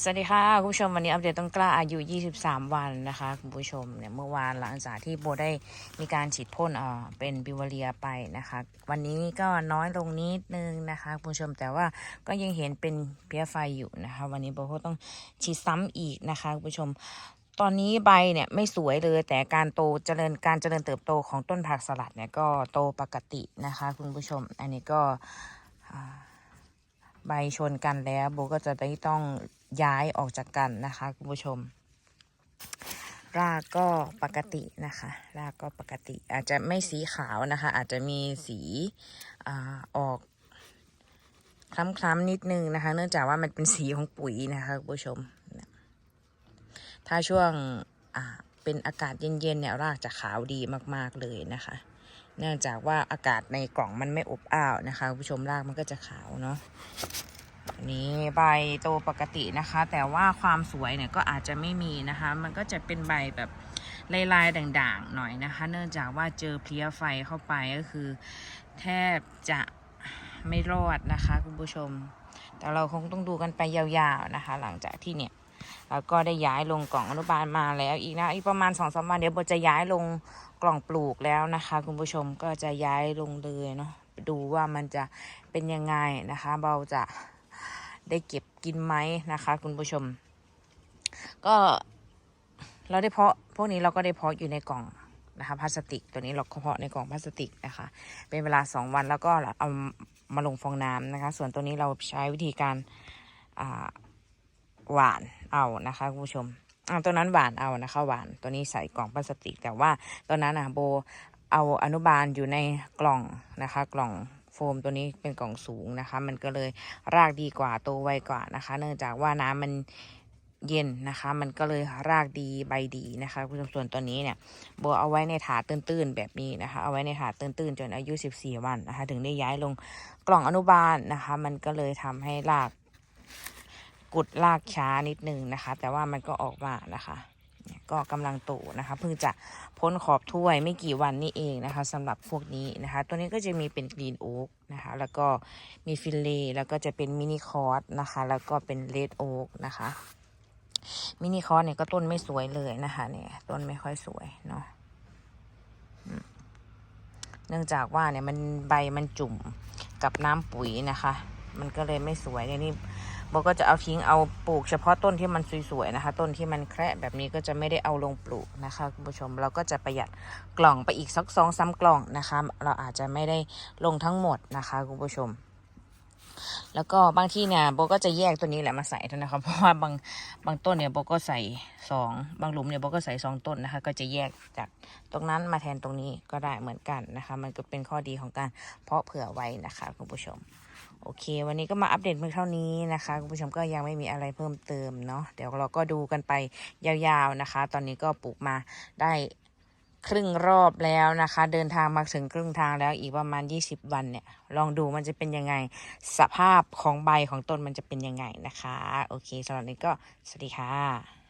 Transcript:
สวัสดีค่ะคุณผู้ชมวันนี้อัปเดตต้นกล้าอายุ 23 วันนะคะคุณผู้ชมเนี่ยเมื่อวานหลังจากที่โบได้มีการฉีดพ่นเอ่อเป็นบิวเรียไปนะคะ วันนี้ก็น้อยลงนิดนึงนะคะคุณผู้ชมแต่ว่าก็ยังเห็นเป็นเพี้ยไฟอยู่นะคะ วันนี้โบก็ต้องฉีดซ้ำอีกนะคะคุณผู้ชมตอนนี้ใบเนี่ยไม่สวยเลยแต่การโตเจริญการเจริญเติบโตของต้นผักสลัดเนี่ยก็โตปกตินะคะ คุณผู้ชม อันนี้ก็ใบชนกันแล้วโบก็จะได้ต้อง ย้ายออกจากกันนะคะคุณผู้ชม รากก็ปกตินะคะ รากก็ปกติอาจจะไม่สีขาวนะคะ อาจจะมีสีอออกคล้ำๆนิดนึงนะคะ เนื่องจากว่ามันเป็นสีของปุ๋ยนะคะคุณผู้ชม ถ้าช่วงเป็นอากาศเย็นๆเนี่ยรากจะขาวดีมากๆเลยนะคะ เนื่องจากว่าอากาศในกล่องมันไม่อบอ้าวนะคะคุณผู้ชมรากมันก็จะขาวเนาะ นี้ใบโตปกตินะคะ แต่ว่าความสวยเนี่ยก็อาจจะไม่มีนะคะ มันก็จะเป็นใบแบบลายๆด่างๆหน่อยนะคะ เนื่องจากว่าเจอเพลี้ยไฟเข้าไปก็คือ แทบจะไม่รอดนะคะคุณผู้ชม แต่เราคงต้องดูกันไปยาวๆนะคะ หลังจากที่เนี่ยแล้วก็ได้ย้ายลงกล่องอนุบาลมาแล้วอีกนะอีกประมาณสองสามวันเดี๋ยวโบจะย้ายลงกล่องปลูกแล้วนะคะ คุณผู้ชมก็จะย้ายลงเลยเนาะดูว่ามันจะเป็นยังไงนะคะ เบาจะ ได้เก็บกินไหมนะคะ คุณผู้ชม ก็เราได้เพาะพวกนี้เราก็ได้เพาะอยู่ในกล่องนะคะพลาสติกตัวนี้เราเพาะในกล่องพลาสติกนะคะ เป็นเวลาสองวันแล้วก็เอามาลงฟองน้ำนะคะ ส่วนตัวนี้เราใช้วิธีการหวานเอานะคะคุณผู้ชมตัวนั้นหวานเอานะคะหวานตัวนี้ใส่กล่องพลาสติก แต่ว่าตัวนั้นอะโบเอาอนุบาลอยู่ในกล่องนะคะ กล่อง โฟมตัวนี้เป็นกล่องสูงนะคะ มันก็เลยรากดีกว่าโตไวกว่านะคะ เนื่องจากว่าน้ำมันเย็นนะคะ มันก็เลยรากดีใบดีนะคะคุณผู้ชมส่วนตัวนี้เนี่ยโบเอาไว้ในถาตื้นๆแบบนี้นะคะ เอาไว้ในถาตื้นๆจนอายุ 14 วันนะคะ ถึงได้ย้ายลงกล่องอนุบาลนะคะ มันก็เลยทำให้รากกุดลากช้านิดนึงนะคะ แต่ว่ามันก็ออกมานะคะ ก็กำลังโตนะคะเพิ่งจะพ้นขอบถ้วยไม่กี่วันนี่เองนะคะสำหรับพวกนี้นะคะ ตัวนี้ก็จะมีเป็นกรีนโอ๊กนะคะ แล้วก็มีฟิลเล่แล้วก็จะเป็นมินิคอร์สนะคะ แล้วก็เป็นเลดโอ๊กนะคะมินิคอร์สเนี่ยก็ต้นไม่สวยเลยนะคะเนี่ยต้นไม่ค่อยสวยเนาะเนื่องจากว่าเนี่ยมันใบมันจุ่มกับน้ำปุ๋ยนะคะ มันก็เลยไม่สวยเนี่ยนี่โบก็จะเอาทิ้งเอาปลูกเฉพาะต้นที่มันสวยๆนะคะ ต้นที่มันแคระแบบนี้ก็จะไม่ได้เอาลงปลูกนะคะคุณผู้ชมเราก็จะประหยัดกล่องไปอีกสักสองสามกล่องนะคะ เราอาจจะไม่ได้ลงทั้งหมดนะคะคุณผู้ชมแล้วก็บางที่เนี่ยโบก็จะแยกตัวนี้แหละมาใส่เท่านะคะเพราะว่าบางบางต้นเนี่ยโบก็ใส่สองบางหลุมเนี่ยโบก็ใส่สองต้นนะคะ ก็จะแยกจากตรงนั้นมาแทนตรงนี้ก็ได้เหมือนกันนะคะ มันก็เป็นข้อดีของการเพาะเผื่อไว้นะคะคุณผู้ชม โอเค วันนี้ก็มาอัปเดตเพียงเท่านี้นะคะคุณผู้ชมก็ยังไม่มีอะไรเพิ่มเติมเนาะเดี๋ยวเราก็ดูกันไปยาวๆนะคะ ตอนนี้ก็ปลูกมาได้ครึ่งรอบแล้วนะคะ เดินทางมาถึงครึ่งทางแล้วอีกประมาณ 20 วันเนี่ย ลองดูมันจะเป็นยังไง สภาพของใบของต้นมันจะเป็นยังไงนะคะ โอเคสำหรับนี้ก็สวัสดีค่ะ